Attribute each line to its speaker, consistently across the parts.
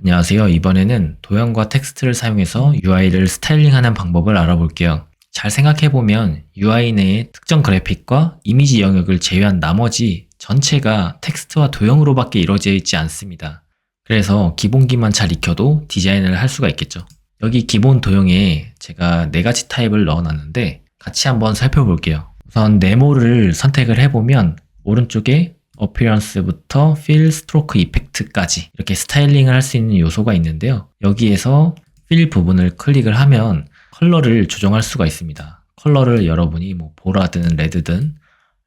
Speaker 1: 안녕하세요. 이번에는 도형과 텍스트를 사용해서 UI를 스타일링하는 방법을 알아볼게요. 잘 생각해보면 UI 내에 특정 그래픽과 이미지 영역을 제외한 나머지 전체가 텍스트와 도형으로밖에 이루어져 있지 않습니다. 그래서 기본기만 잘 익혀도 디자인을 할 수가 있겠죠. 여기 기본 도형에 제가 네 가지 타입을 넣어놨는데 같이 한번 살펴볼게요. 우선 네모를 선택을 해보면 오른쪽에 어피런스부터 필, 스트로크, 이펙트까지 이렇게 스타일링을 할 수 있는 요소가 있는데요. 여기에서 필 부분을 클릭을 하면 컬러를 조정할 수가 있습니다. 컬러를 여러분이 뭐 보라든 레드든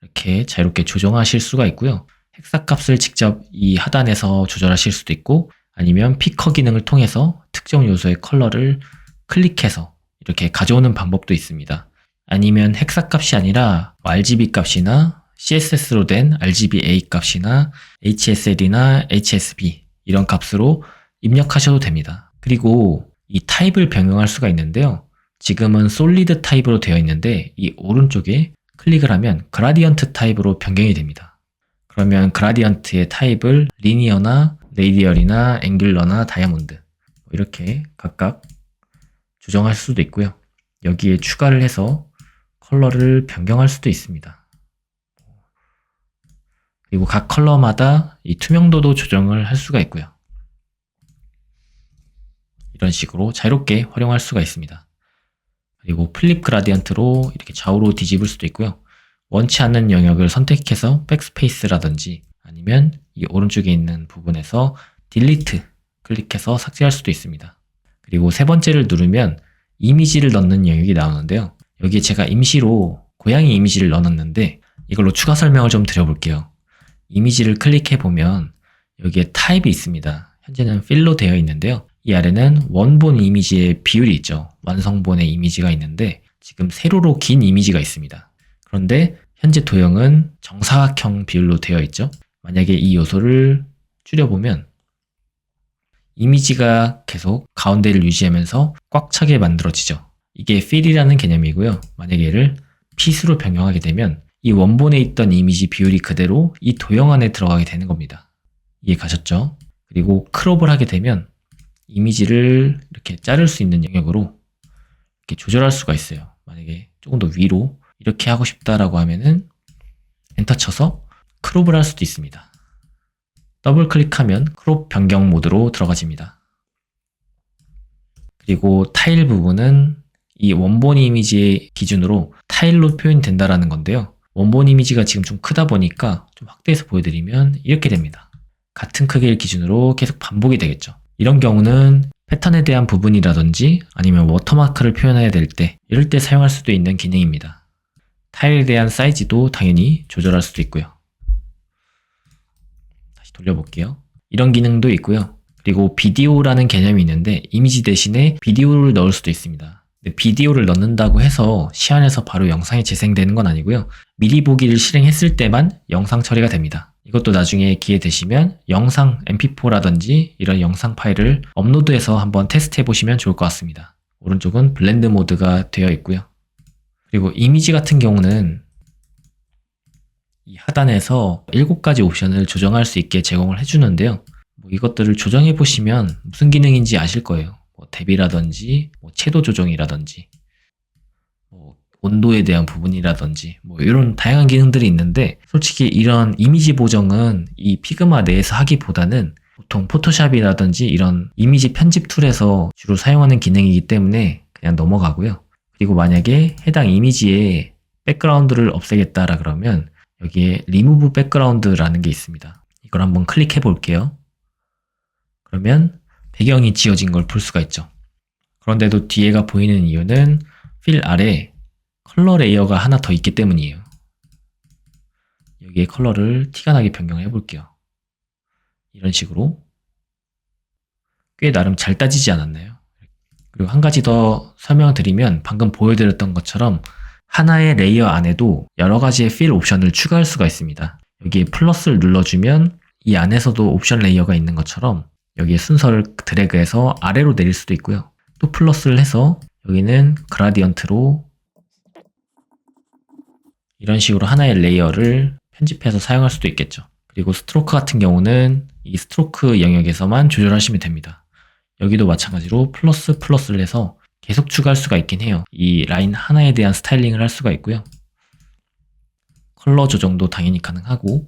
Speaker 1: 이렇게 자유롭게 조정하실 수가 있고요. 헥사 값을 직접 이 하단에서 조절하실 수도 있고 아니면 피커 기능을 통해서 특정 요소의 컬러를 클릭해서 이렇게 가져오는 방법도 있습니다. 아니면 헥사 값이 아니라 RGB 값이나 CSS로 된 RGBA 값이나 HSL이나 HSB 이런 값으로 입력하셔도 됩니다. 그리고 이 타입을 변경할 수가 있는데요. 지금은 솔리드 타입으로 되어 있는데 이 오른쪽에 클릭을 하면 그라디언트 타입으로 변경이 됩니다. 그러면 그라디언트의 타입을 리니어나 레이디얼이나 앵귤러나 다이아몬드 뭐 이렇게 각각 조정할 수도 있고요. 여기에 추가를 해서 컬러를 변경할 수도 있습니다. 그리고 각 컬러마다 이 투명도도 조정을 할 수가 있고요. 이런 식으로 자유롭게 활용할 수가 있습니다. 그리고 플립 그라디언트로 이렇게 좌우로 뒤집을 수도 있고요. 원치 않는 영역을 선택해서 백스페이스라든지 아니면 이 오른쪽에 있는 부분에서 딜리트 클릭해서 삭제할 수도 있습니다. 그리고 세 번째를 누르면 이미지를 넣는 영역이 나오는데요. 여기에 제가 임시로 고양이 이미지를 넣어놨는데 이걸로 추가 설명을 좀 드려볼게요. 이미지를 클릭해 보면 여기에 타입이 있습니다. 현재는 필로 되어 있는데요. 이 아래는 원본 이미지의 비율이 있죠. 완성본의 이미지가 있는데 지금 세로로 긴 이미지가 있습니다. 그런데 현재 도형은 정사각형 비율로 되어 있죠. 만약에 이 요소를 줄여보면 이미지가 계속 가운데를 유지하면서 꽉 차게 만들어지죠. 이게 필이라는 개념이고요. 만약에 얘를 핏으로 변경하게 되면 이 원본에 있던 이미지 비율이 그대로 이 도형 안에 들어가게 되는 겁니다. 이해 가셨죠? 그리고 크롭을 하게 되면 이미지를 이렇게 자를 수 있는 영역으로 이렇게 조절할 수가 있어요. 만약에 조금 더 위로 이렇게 하고 싶다라고 하면은 엔터 쳐서 크롭을 할 수도 있습니다. 더블 클릭하면 크롭 변경 모드로 들어가집니다. 그리고 타일 부분은 이 원본 이미지의 기준으로 타일로 표현된다라는 건데요. 원본 이미지가 지금 좀 크다 보니까 좀 확대해서 보여드리면 이렇게 됩니다. 같은 크기를 기준으로 계속 반복이 되겠죠. 이런 경우는 패턴에 대한 부분이라든지 아니면 워터마크를 표현해야 될 때 이럴 때 사용할 수도 있는 기능입니다. 타일에 대한 사이즈도 당연히 조절할 수도 있고요. 다시 돌려볼게요. 이런 기능도 있고요. 그리고 비디오라는 개념이 있는데 이미지 대신에 비디오를 넣을 수도 있습니다. 비디오를 넣는다고 해서 시안에서 바로 영상이 재생되는 건 아니고요. 미리 보기를 실행했을 때만 영상 처리가 됩니다. 이것도 나중에 기회 되시면 영상 mp4라든지 이런 영상 파일을 업로드해서 한번 테스트 해 보시면 좋을 것 같습니다. 오른쪽은 블렌드 모드가 되어 있고요. 그리고 이미지 같은 경우는 이 하단에서 7가지 옵션을 조정할 수 있게 제공을 해주는데요. 뭐 이것들을 조정해 보시면 무슨 기능인지 아실 거예요. 뭐 대비라든지 뭐 채도 조정이라든지 뭐 온도에 대한 부분이라든지 뭐 이런 다양한 기능들이 있는데 솔직히 이런 이미지 보정은 이 피그마 내에서 하기보다는 보통 포토샵이라든지 이런 이미지 편집 툴에서 주로 사용하는 기능이기 때문에 그냥 넘어가고요. 그리고 만약에 해당 이미지에 백그라운드를 없애겠다라 그러면 여기에 리무브 백그라운드라는 게 있습니다. 이걸 한번 클릭해 볼게요. 그러면 배경이 지어진 걸 볼 수가 있죠. 그런데도 뒤에가 보이는 이유는 필 아래 컬러 레이어가 하나 더 있기 때문이에요. 여기에 컬러를 티가 나게 변경해 볼게요. 이런 식으로 꽤 나름 잘 따지지 않았나요? 그리고 한 가지 더 설명드리면 방금 보여드렸던 것처럼 하나의 레이어 안에도 여러 가지의 필 옵션을 추가할 수가 있습니다. 여기에 플러스를 눌러주면 이 안에서도 옵션 레이어가 있는 것처럼 여기에 순서를 드래그해서 아래로 내릴 수도 있고요. 또 플러스를 해서 여기는 그라디언트로 이런 식으로 하나의 레이어를 편집해서 사용할 수도 있겠죠. 그리고 스트로크 같은 경우는 이 스트로크 영역에서만 조절하시면 됩니다. 여기도 마찬가지로 플러스 플러스를 해서 계속 추가할 수가 있긴 해요. 이 라인 하나에 대한 스타일링을 할 수가 있고요. 컬러 조정도 당연히 가능하고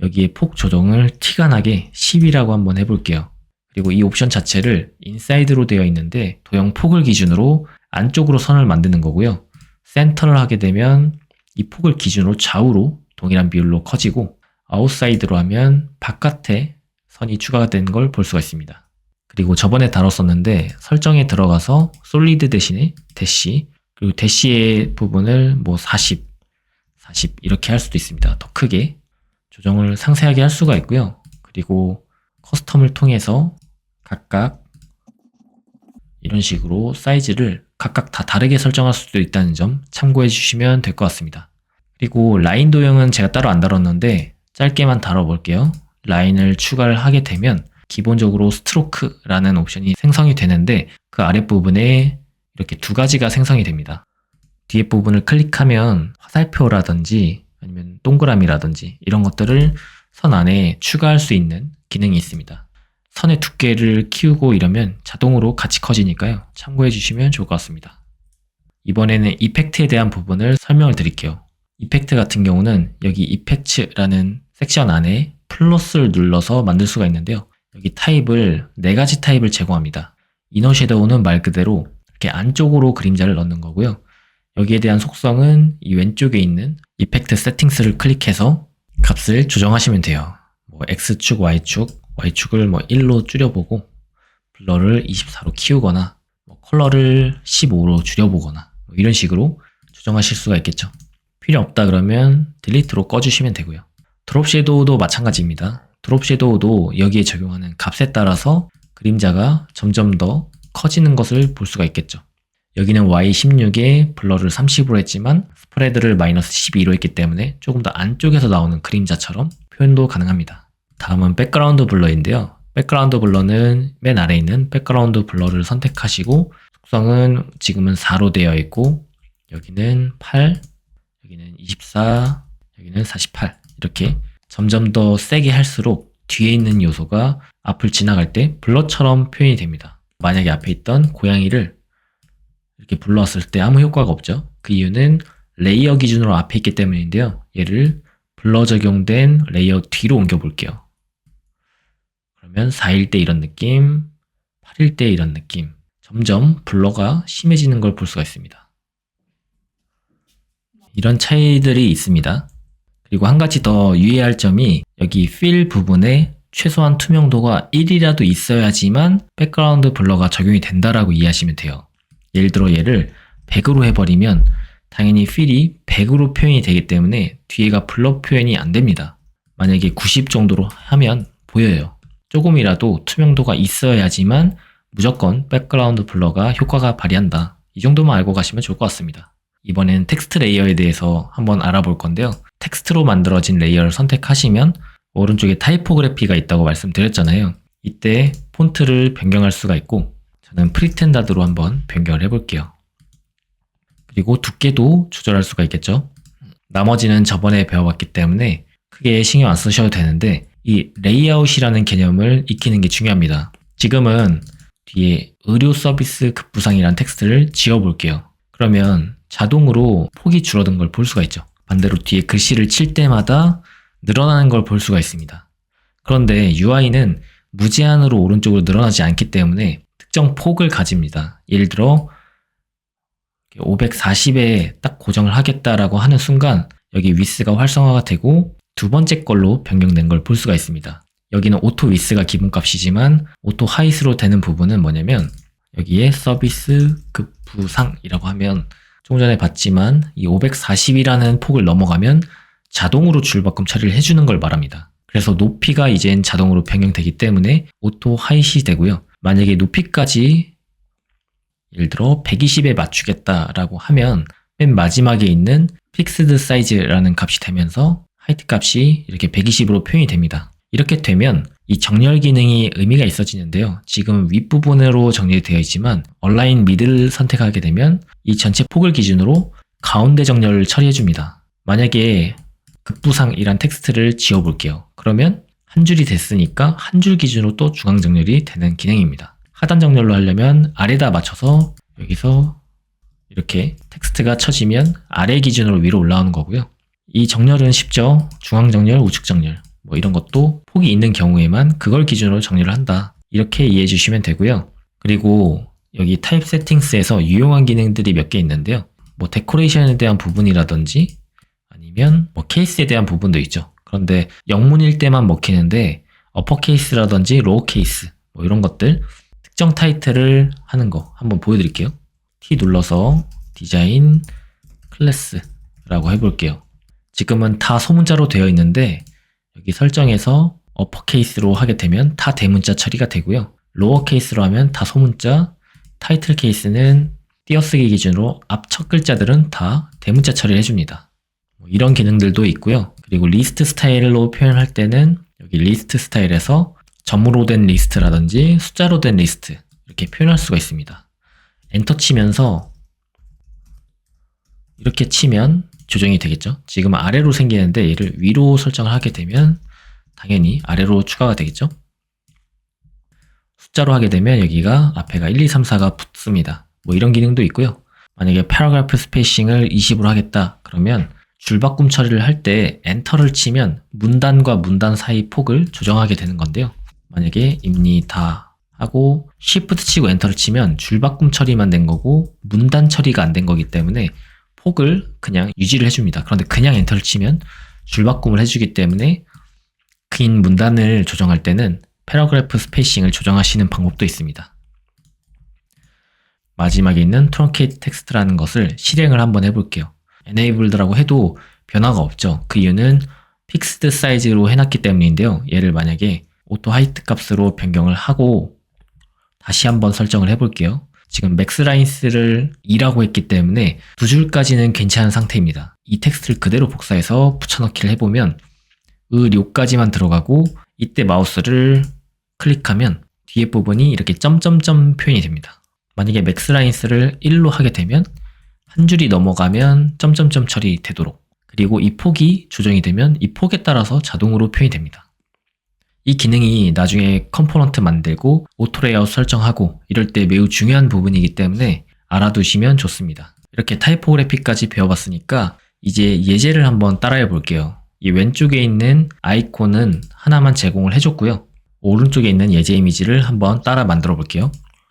Speaker 1: 여기에 폭 조정을 티가 나게 10이라고 한번 해볼게요. 그리고 이 옵션 자체를 인사이드로 되어 있는데 도형 폭을 기준으로 안쪽으로 선을 만드는 거고요. 센터를 하게 되면 이 폭을 기준으로 좌우로 동일한 비율로 커지고 아웃사이드로 하면 바깥에 선이 추가가 된 걸 볼 수가 있습니다. 그리고 저번에 다뤘었는데 설정에 들어가서 솔리드 대신에 대시 그리고 대시의 부분을 뭐 40, 40 이렇게 할 수도 있습니다. 더 크게 조정을 상세하게 할 수가 있고요. 그리고 커스텀을 통해서 각각 이런 식으로 사이즈를 각각 다 다르게 설정할 수도 있다는 점 참고해 주시면 될 것 같습니다. 그리고 라인 도형은 제가 따로 안 다뤘는데 짧게만 다뤄볼게요. 라인을 추가를 하게 되면 기본적으로 스트로크라는 옵션이 생성이 되는데 그 아랫부분에 이렇게 두 가지가 생성이 됩니다. 뒤에 부분을 클릭하면 화살표라든지 아니면 동그라미라든지 이런 것들을 선 안에 추가할 수 있는 기능이 있습니다. 선의 두께를 키우고 이러면 자동으로 같이 커지니까요. 참고해 주시면 좋을 것 같습니다. 이번에는 이펙트에 대한 부분을 설명을 드릴게요. 이펙트 같은 경우는 여기 이펙트라는 섹션 안에 플러스를 눌러서 만들 수가 있는데요. 여기 타입을 네 가지 타입을 제공합니다. 이너 섀도우는 말 그대로 이렇게 안쪽으로 그림자를 넣는 거고요. 여기에 대한 속성은 이 왼쪽에 있는 이펙트 세팅스를 클릭해서 값을 조정하시면 돼요. 뭐 X축, Y축, Y축을 뭐 1로 줄여보고 블러를 24로 키우거나 뭐 컬러를 15로 줄여보거나 뭐 이런 식으로 조정하실 수가 있겠죠. 필요 없다 그러면 딜리트로 꺼주시면 되고요. 드롭 섀도우도 마찬가지입니다. 드롭 섀도우도 여기에 적용하는 값에 따라서 그림자가 점점 더 커지는 것을 볼 수가 있겠죠. 여기는 Y16에 블러를 30으로 했지만 스프레드를 마이너스 12로 했기 때문에 조금 더 안쪽에서 나오는 그림자처럼 표현도 가능합니다. 다음은 백그라운드 블러인데요. 백그라운드 블러는 맨 아래에 있는 백그라운드 블러를 선택하시고 속성은 지금은 4로 되어 있고 여기는 8, 여기는 24, 여기는 48 이렇게 점점 더 세게 할수록 뒤에 있는 요소가 앞을 지나갈 때 블러처럼 표현이 됩니다. 만약에 앞에 있던 고양이를 이렇게 불러왔을 때 아무 효과가 없죠. 그 이유는 레이어 기준으로 앞에 있기 때문인데요. 얘를 블러 적용된 레이어 뒤로 옮겨 볼게요. 그러면 4일 때 이런 느낌, 8일 때 이런 느낌. 점점 블러가 심해지는 걸 볼 수가 있습니다. 이런 차이들이 있습니다. 그리고 한 가지 더 유의할 점이 여기 필 부분에 최소한 투명도가 1이라도 있어야지만 백그라운드 블러가 적용이 된다라고 이해하시면 돼요. 예를 들어 얘를 100으로 해버리면 당연히 필이 100으로 표현이 되기 때문에 뒤에가 블러 표현이 안 됩니다. 만약에 90 정도로 하면 보여요. 조금이라도 투명도가 있어야지만 무조건 백그라운드 블러가 효과가 발휘한다. 이 정도만 알고 가시면 좋을 것 같습니다. 이번엔 텍스트 레이어에 대해서 한번 알아볼 건데요. 텍스트로 만들어진 레이어를 선택하시면 오른쪽에 타이포그래피가 있다고 말씀드렸잖아요. 이때 폰트를 변경할 수가 있고 저는 프리텐다드로 한번 변경을 해볼게요. 그리고 두께도 조절할 수가 있겠죠. 나머지는 저번에 배워봤기 때문에 크게 신경 안 쓰셔도 되는데 이 레이아웃이라는 개념을 익히는 게 중요합니다. 지금은 뒤에 의료 서비스 급부상이라는 텍스트를 지워볼게요. 그러면 자동으로 폭이 줄어든 걸 볼 수가 있죠. 반대로 뒤에 글씨를 칠 때마다 늘어나는 걸 볼 수가 있습니다. 그런데 UI는 무제한으로 오른쪽으로 늘어나지 않기 때문에 특정 폭을 가집니다. 예를 들어 540에 딱 고정을 하겠다라고 하는 순간 여기 위스가 활성화가 되고 두 번째 걸로 변경된 걸 볼 수가 있습니다. 여기는 오토 위스가 기본값이지만 오토 하이스로 되는 부분은 뭐냐면 여기에 서비스 급부상이라고 하면 조금 전에 봤지만 이 540이라는 폭을 넘어가면 자동으로 줄바꿈 처리를 해주는 걸 말합니다. 그래서 높이가 이젠 자동으로 변경되기 때문에 오토 하이시 되고요. 만약에 높이까지 예를 들어 120에 맞추겠다라고 하면 맨 마지막에 있는 픽스드 사이즈라는 값이 되면서 하이트 값이 이렇게 120으로 표현이 됩니다. 이렇게 되면 이 정렬 기능이 의미가 있어지는데요. 지금 윗부분으로 정렬되어 있지만 온라인 미드를 선택하게 되면 이 전체 폭을 기준으로 가운데 정렬을 처리해 줍니다. 만약에 급부상이란 텍스트를 지워볼게요. 그러면 한 줄이 됐으니까 한 줄 기준으로 또 중앙 정렬이 되는 기능입니다. 하단 정렬로 하려면 아래다 맞춰서 여기서 이렇게 텍스트가 쳐지면 아래 기준으로 위로 올라오는 거고요. 이 정렬은 쉽죠. 중앙 정렬, 우측 정렬 뭐 이런 것도 폭이 있는 경우에만 그걸 기준으로 정렬을 한다. 이렇게 이해해 주시면 되고요. 그리고 여기 타입 세팅스에서 유용한 기능들이 몇 개 있는데요. 뭐 데코레이션에 대한 부분이라든지 아니면 뭐 케이스에 대한 부분도 있죠. 그런데 영문일 때만 먹히는데 어퍼케이스라든지 로어케이스 뭐 이런 것들 특정 타이틀을 하는 거 한번 보여드릴게요. T 눌러서 디자인 클래스라고 해볼게요. 지금은 다 소문자로 되어 있는데 여기 설정에서 어퍼케이스로 하게 되면 다 대문자 처리가 되고요. 로어케이스로 하면 다 소문자, 타이틀 케이스는 띄어쓰기 기준으로 앞 첫 글자들은 다 대문자 처리를 해줍니다. 뭐 이런 기능들도 있고요. 그리고 리스트 스타일로 표현할 때는 여기 리스트 스타일에서 점으로 된 리스트라든지 숫자로 된 리스트 이렇게 표현할 수가 있습니다. 엔터 치면서 이렇게 치면 조정이 되겠죠. 지금 아래로 생기는데 얘를 위로 설정을 하게 되면 당연히 아래로 추가가 되겠죠. 숫자로 하게 되면 여기가 앞에가 1, 2, 3, 4가 붙습니다. 뭐 이런 기능도 있고요. 만약에 패러그래프 스페이싱을 20으로 하겠다 그러면 줄바꿈 처리를 할 때 엔터를 치면 문단과 문단 사이 폭을 조정하게 되는 건데요. 만약에 임니 다 하고 Shift 치고 엔터를 치면 줄바꿈 처리만 된 거고 문단 처리가 안 된 거기 때문에 폭을 그냥 유지를 해줍니다. 그런데 그냥 엔터를 치면 줄바꿈을 해주기 때문에 긴 문단을 조정할 때는 패러그래프 스페이싱을 조정하시는 방법도 있습니다. 마지막에 있는 트렁케이트 텍스트라는 것을 실행을 한번 해볼게요. enabled라고 해도 변화가 없죠. 그 이유는 픽스드 사이즈로 해놨기 때문인데요. 얘를 만약에 오토 하이트 값으로 변경을 하고 다시 한번 설정을 해볼게요. 지금 맥스라인스를 2라고 했기 때문에 두 줄까지는 괜찮은 상태입니다. 이 텍스트를 그대로 복사해서 붙여넣기를 해보면 의료까지만 들어가고 이때 마우스를 클릭하면 뒤에 부분이 이렇게 점점점 표현이 됩니다. 만약에 맥스라인스를 1로 하게 되면 한 줄이 넘어가면 점점점 처리되도록 그리고 이 폭이 조정이 되면 이 폭에 따라서 자동으로 표현이 됩니다. 이 기능이 나중에 컴포넌트 만들고 오토 레이아웃 설정하고 이럴 때 매우 중요한 부분이기 때문에 알아두시면 좋습니다. 이렇게 타이포그래피까지 배워봤으니까 이제 예제를 한번 따라해 볼게요. 이 왼쪽에 있는 아이콘은 하나만 제공을 해줬고요. 오른쪽에 있는 예제 이미지를 한번 따라 만들어 볼게요.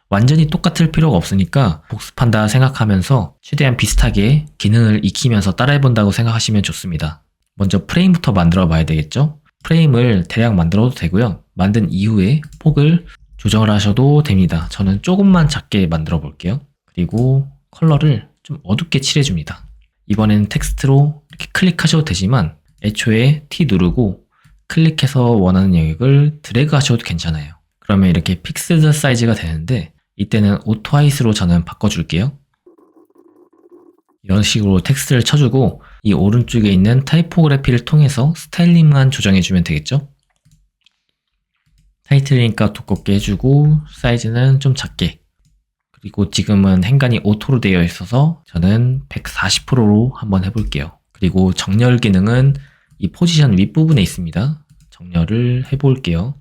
Speaker 1: 완전히 똑같을 필요가 없으니까 복습한다 생각하면서 최대한 비슷하게 기능을 익히면서 따라해 본다고 생각하시면 좋습니다. 먼저 프레임부터 만들어 봐야 되겠죠? 프레임을 대략 만들어도 되고요. 만든 이후에 폭을 조정을 하셔도 됩니다. 저는 조금만 작게 만들어 볼게요. 그리고 컬러를 좀 어둡게 칠해줍니다. 이번엔 텍스트로 이렇게 클릭하셔도 되지만 애초에 T 누르고 클릭해서 원하는 영역을 드래그 하셔도 괜찮아요. 그러면 이렇게 픽스드 사이즈가 되는데 이때는 오토아이스로 저는 바꿔줄게요. 이런 식으로 텍스트를 쳐주고 이 오른쪽에 있는 타이포그래피를 통해서 스타일링만 조정해주면 되겠죠? 타이틀이니까 두껍게 해주고 사이즈는 좀 작게 그리고 지금은 행간이 오토로 되어 있어서 저는 140%로 한번 해볼게요. 그리고 정렬 기능은 이 포지션 윗부분에 있습니다. 정렬을 해볼게요.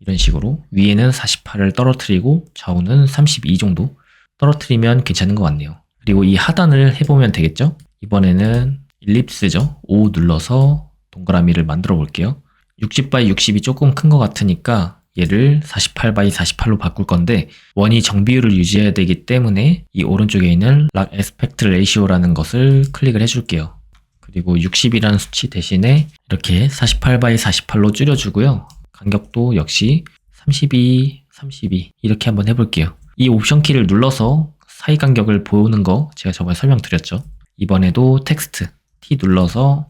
Speaker 1: 이런 식으로 위에는 48을 떨어뜨리고 좌우는 32 정도 떨어뜨리면 괜찮은 것 같네요. 그리고 이 하단을 해보면 되겠죠? 이번에는 일립스죠. 5 눌러서 동그라미를 만들어 볼게요. 60 by 60이 조금 큰 것 같으니까 얘를 48 by 48로 바꿀 건데 원이 정비율을 유지해야 되기 때문에 이 오른쪽에 있는 락 에스펙트 레이시오라는 것을 클릭을 해줄게요. 그리고 60이라는 수치 대신에 이렇게 48 by 48로 줄여주고요. 간격도 역시 32, 32 이렇게 한번 해볼게요. 이 옵션 키를 눌러서 사이 간격을 보는 거 제가 저번에 설명드렸죠. 이번에도 텍스트 T 눌러서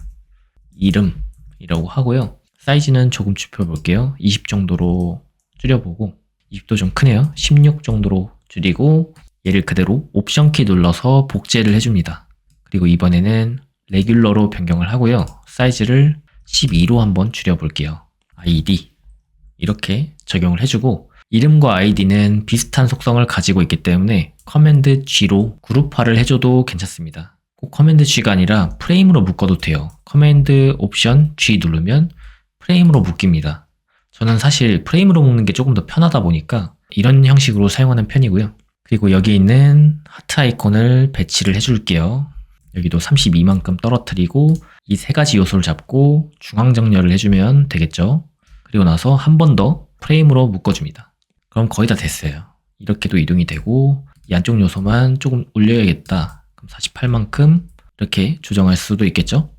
Speaker 1: 이름이라고 하고요. 사이즈는 조금 좁혀볼게요. 20 정도로 줄여보고 20도 좀 크네요. 16 정도로 줄이고 얘를 그대로 옵션 키 눌러서 복제를 해줍니다. 그리고 이번에는 레귤러로 변경을 하고요. 사이즈를 12로 한번 줄여볼게요. ID 이렇게 적용을 해주고 이름과 아이디는 비슷한 속성을 가지고 있기 때문에 커맨드 G로 그룹화를 해줘도 괜찮습니다. 꼭 커맨드 G가 아니라 프레임으로 묶어도 돼요. 커맨드 옵션 G 누르면 프레임으로 묶입니다. 저는 사실 프레임으로 묶는 게 조금 더 편하다 보니까 이런 형식으로 사용하는 편이고요. 그리고 여기 있는 하트 아이콘을 배치를 해줄게요. 여기도 32만큼 떨어뜨리고 이 세 가지 요소를 잡고 중앙 정렬을 해주면 되겠죠. 그리고 나서 한 번 더 프레임으로 묶어줍니다. 그럼 거의 다 됐어요. 이렇게도 이동이 되고 이 안쪽 요소만 조금 올려야겠다. 그럼 48만큼 이렇게 조정할 수도 있겠죠.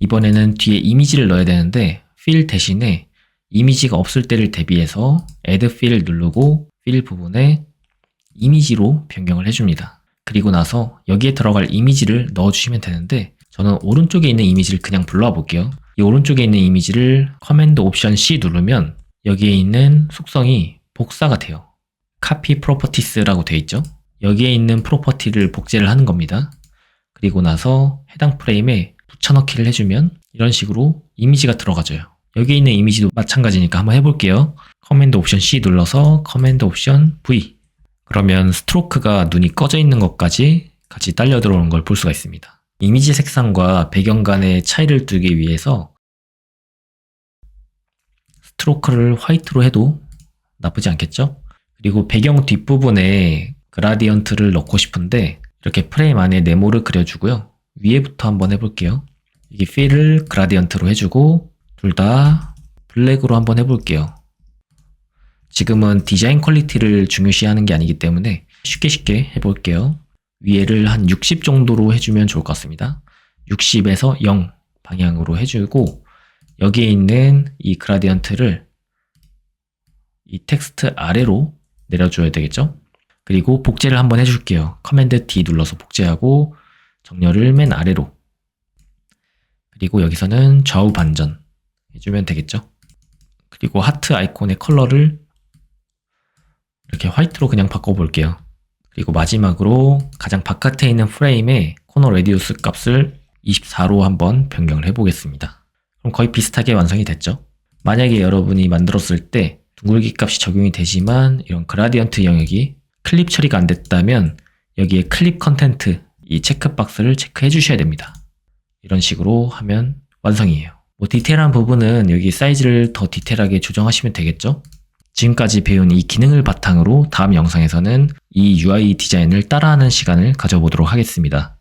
Speaker 1: 이번에는 뒤에 이미지를 넣어야 되는데 필 대신에 이미지가 없을 때를 대비해서 add fill을 누르고 fill 부분에 이미지로 변경을 해줍니다. 그리고 나서 여기에 들어갈 이미지를 넣어주시면 되는데 저는 오른쪽에 있는 이미지를 그냥 불러와 볼게요. 이 오른쪽에 있는 이미지를 커맨드 옵션 C 누르면 여기에 있는 속성이 복사가 돼요. copy properties라고 되어 있죠. 여기에 있는 프로퍼티를 복제를 하는 겁니다. 그리고 나서 해당 프레임에 붙여넣기를 해주면 이런 식으로 이미지가 들어가져요. 여기 있는 이미지도 마찬가지니까 한번 해볼게요. 커맨드 옵션 C 눌러서 커맨드 옵션 V 그러면 스트로크가 눈이 꺼져 있는 것까지 같이 딸려 들어오는 걸 볼 수가 있습니다. 이미지 색상과 배경 간의 차이를 두기 위해서 스트로크를 화이트로 해도 나쁘지 않겠죠? 그리고 배경 뒷부분에 그라디언트를 넣고 싶은데 이렇게 프레임 안에 네모를 그려주고요. 위에부터 한번 해볼게요. 이게 필을 그라디언트로 해주고 둘 다 블랙으로 한번 해볼게요. 지금은 디자인 퀄리티를 중요시하는 게 아니기 때문에 쉽게 쉽게 해볼게요. 위에를 한 60 정도로 해주면 좋을 것 같습니다. 60에서 0 방향으로 해주고 여기에 있는 이 그라디언트를 이 텍스트 아래로 내려줘야 되겠죠? 그리고 복제를 한번 해줄게요. 커맨드 D 눌러서 복제하고 정렬을 맨 아래로 그리고 여기서는 좌우 반전 해주면 되겠죠? 그리고 하트 아이콘의 컬러를 이렇게 화이트로 그냥 바꿔볼게요. 그리고 마지막으로 가장 바깥에 있는 프레임의 코너 레디우스 값을 24로 한번 변경을 해보겠습니다. 그럼 거의 비슷하게 완성이 됐죠? 만약에 여러분이 만들었을 때 둥글기 값이 적용이 되지만 이런 그라디언트 영역이 클립 처리가 안 됐다면 여기에 클립 컨텐트 이 체크박스를 체크해 주셔야 됩니다. 이런 식으로 하면 완성이에요. 뭐 디테일한 부분은 여기 사이즈를 더 디테일하게 조정하시면 되겠죠? 지금까지 배운 이 기능을 바탕으로 다음 영상에서는 이 UI 디자인을 따라하는 시간을 가져보도록 하겠습니다.